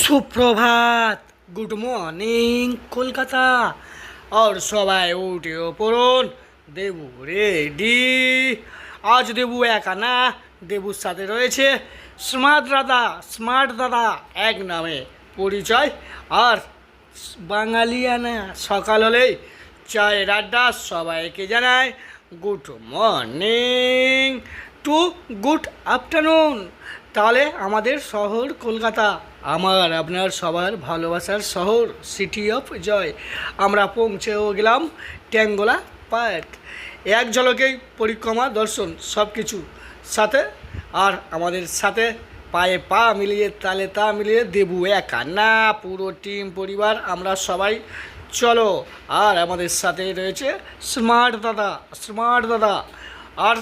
সুপ্রভাত। Good morning Kolkata. আর সবাই উঠে পড়ুন। দেবু রেডি আজ দেবু একা না, দেবুর সাথে রয়েছে স্মার্ট দাদা স্মার্ট দাদা এক নামে পরিচয়। আর বাঙালিয়ানা সকাল হলেই চায়ের আড্ডা সবাইকে জানায়। Good morning to good afternoon তাহলে আমাদের শহর কলকাতা। আমার, আপনার সবার ভালোবাসার শহর সিটি অফ জয় আমরা পৌঁছেও গেলাম ট্যাঙ্গোলা পার্ক। এক ঝলকেই পরিক্রমা, দর্শন সব কিছু সাথে। আর আমাদের সাথে পায়ে পা মিলিয়ে, তালে তা মিলিয়ে দেবু একা। না, পুরো টিম পরিবার, আমরা সবাই। চলো, আর আমাদের সাথে রয়েছে স্মার্ট দাদা স্মার্ট দাদা। আর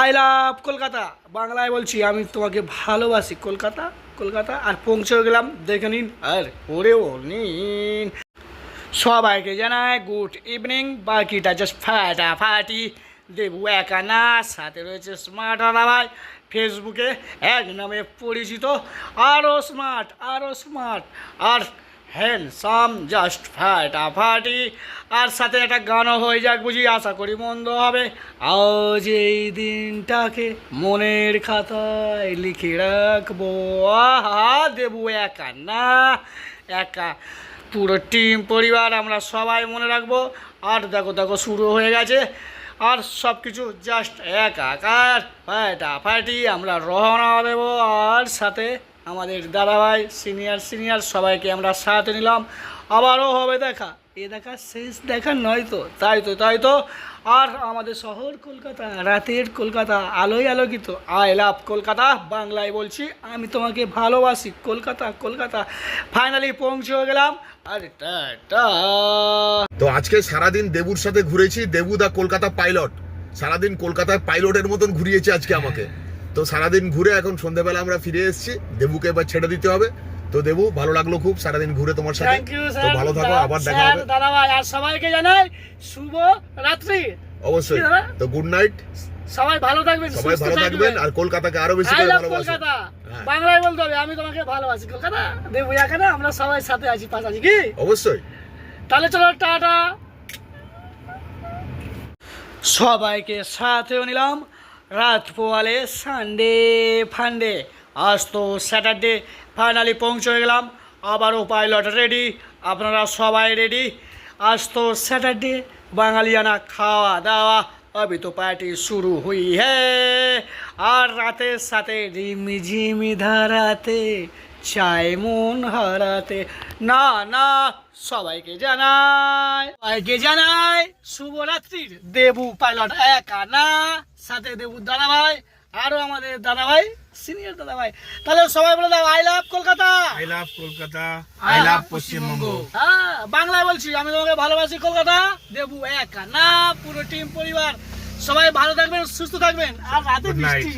আই লাভ কলকাতা। বাংলায় বলছি, আমি তোমাকে ভালোবাসি। কলকাতা কলকাতা, আর পৌঁছে গেলাম, দেখে নিন। আর পড়েও নিন। সবাইকে জানায় গুড ইভিনিং বাকিটা জাস্ট ফাটাফাটি। দেবু একা না, সাথে রয়েছে স্মার্ট ভাই। ফেসবুকে এক নামে পরিচিত। আরও স্মার্ট আরও স্মার্ট আর হ্যান্ডসাম জাস্ট ফাটাফাটি আর সাথে একটা গানও হয়ে যাক বুঝি, আশা করি মন্দ হবে। আজ এই দিনটাকে মনের খাতায় লিখে রাখব। আহা, দেবু একা না, একা। পুরো টিম পরিবার, আমরা সবাই মনে রাখব। আর দেখো দেখো, শুরু হয়ে গেছে। আর সব কিছু জাস্ট একাকার ফাটাফাটি আমরা রওনা দেবো। আর সাথে আমাদের দাদাভাই সিনিয়র সিনিয়র সবাইকে আমরা সাথে নিলাম। আবারও হবে দেখা। এ দেখা শেষ দেখা নয় তো। তাই তো তাই তো। আর আমাদের শহর কলকাতা, রাতের কলকাতা, আলোয় আলোকিত। আই লাভ কলকাতা, বাংলায় বলছি, আমি তোমাকে ভালোবাসি। কলকাতা কলকাতা। ফাইনালি পৌঁছে গেলাম। আরে তো আজকে সারাদিন দেবুর সাথে ঘুরেছি। দেবু দা কলকাতা পাইলট সারাদিন কলকাতার পাইলটের মতন ঘুরিয়েছে আজকে আমাকে। তো সারাদিন ঘুরে এখন সন্ধ্যাবেলা আমরা ফিরে এসেছি। দেবুকে এবার ছেড়ে দিতে হবে। তো দেবু ভালো লাগল খুব সারাদিন ঘুরে তোমার সাথে। তো ভালো থাকো আবার দেখা হবে। দাদা ভাই আর সবাইকে জানাই শুভ রাত্রি। অবশ্যই। তো গুড নাইট সবাই ভালো থাকবেন সবাই ভালো থাকবেন। আর কলকাতাকে আরও বেশি করে ভালোবাসো। কলকাতা। হ্যাঁ। বাংলায় বলতে হবে আমি তোমাকে ভালোবাসি। কলকাতা? দেবু এখানে আমরা সবাই সাথে আছি পাশে আছি কি? অবশ্যই। তাহলে চলো টাটা। সবাইকে সাথেও নিলাম। রাত পোয়ালে সানডে ফান্ডে আজ তো স্যাটারডে ফাইনালি পৌঁছে গেলাম আবারও পাইলট রেডি আপনারা সবাই রেডি আজ তো স্যাটারডে বাঙালিয়ানা খাওয়া দাওয়া अभी तो पार्टी शुरू हुई है আর রাতের সাথে রিমি ঝিমি ধারাতে চায় মন হারাতে। না না সবাইকে জানাই। সবাইকে জানাই শুভরাত্রির। দেবু পাইলট একা না সাথে দেবু দাদা ভাই আরও আমাদের দাদা ভাই সিনিয়র দাদা ভাই তাহলে সবাই বলে দাও I love Kolkata. I love Kolkata I love Paschimbanga. হ্যাঁ বাংলায় বলছি আমি তোমাকে ভালোবাসি কলকাতা। দেবু একা না পুরো টিম পরিবার। সবাই ভালো থাকবেন সুস্থ থাকবেন। আর রাতে বৃষ্টি।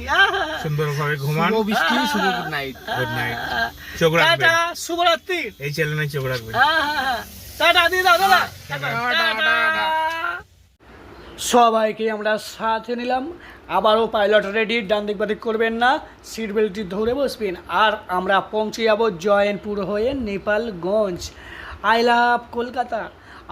সুন্দরভাবে ঘুমান। বৃষ্টি শুভ গুড নাইট গুড নাইট চোখ রাখবেন। টাটা শুভরাত্রি। এই চ্যানেলে চোখ রাখবেন। হ্যাঁ হ্যাঁ হ্যাঁ টাটা দিয়ে দাও দাদা। টাটা। টাটা। সবাইকে আমরা সাথে নিলাম। আবারও পাইলট রেডি ডান দিক বাদিক করবেন না। সিট বেল্টটি ধরে বসবেন। আর আমরা পৌঁছে যাব জয়নপুর হয়ে নেপালগঞ্জ। আই লাভ কলকাতা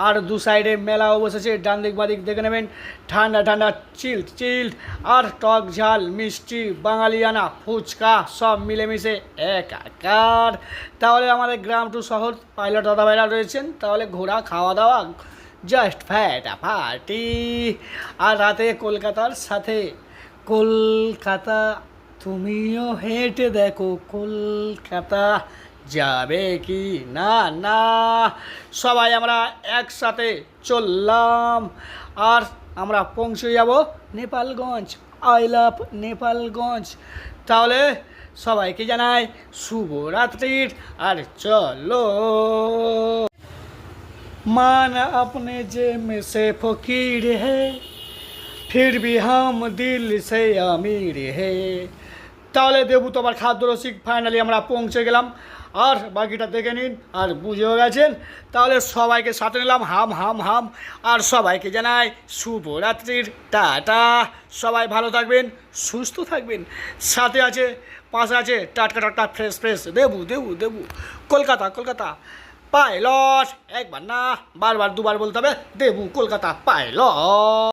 আর দু সাইডে মেলাও বসেছে। ডান দিক বাদিক দেখে নেবেন। ঠান্ডা ঠান্ডা চিল্ড চিল্ড আর টক ঝাল, মিষ্টি বাঙালিয়ানা ফুচকা, সব মিলেমিশে একাকার। তাহলে আমাদের গ্রাম টু শহর পাইলট দাদা ভাইরা রয়েছেন। তাহলে ঘোরা, খাওয়া দাওয়া জাস্ট ফাটাফাটি আর রাতে কলকাতার সাথে, কলকাতা, তুমিও হেঁটে দেখো কলকাতা। যাবে কি না না সবাই আমরা একসাথে চললাম আর আমরা পৌঁছে যাব নেপালগঞ্জ আই লাভ নেপালগঞ্জ তাহলে সবাইকে জানাই শুভরাত্রির আর চলো मान अपने जेब से फकीर है फिर भी हम दिल से अमीर है তাহলে দেবু তো আবার খাদ্য রসিক ফাইনালি আমরা পৌঁছে গেলাম আর বাকিটা দেখে নিন, আর বুঝেও গেছেন? তাহলে সবাইকে সাথে নিলাম, হাম হাম হাম। আর সবাইকে জানাই শুভরাত্রির, টাটা। সবাই ভালো থাকবেন, সুস্থ থাকবেন। সাথে আছে, পাশে আছে টাটকা টাটকা fresh fresh Debu Debu Debu Kolkata Kolkata, pilot. একবার না, বারবার দুবার বলতে হবে দেবু কলকাতা, পাইলট।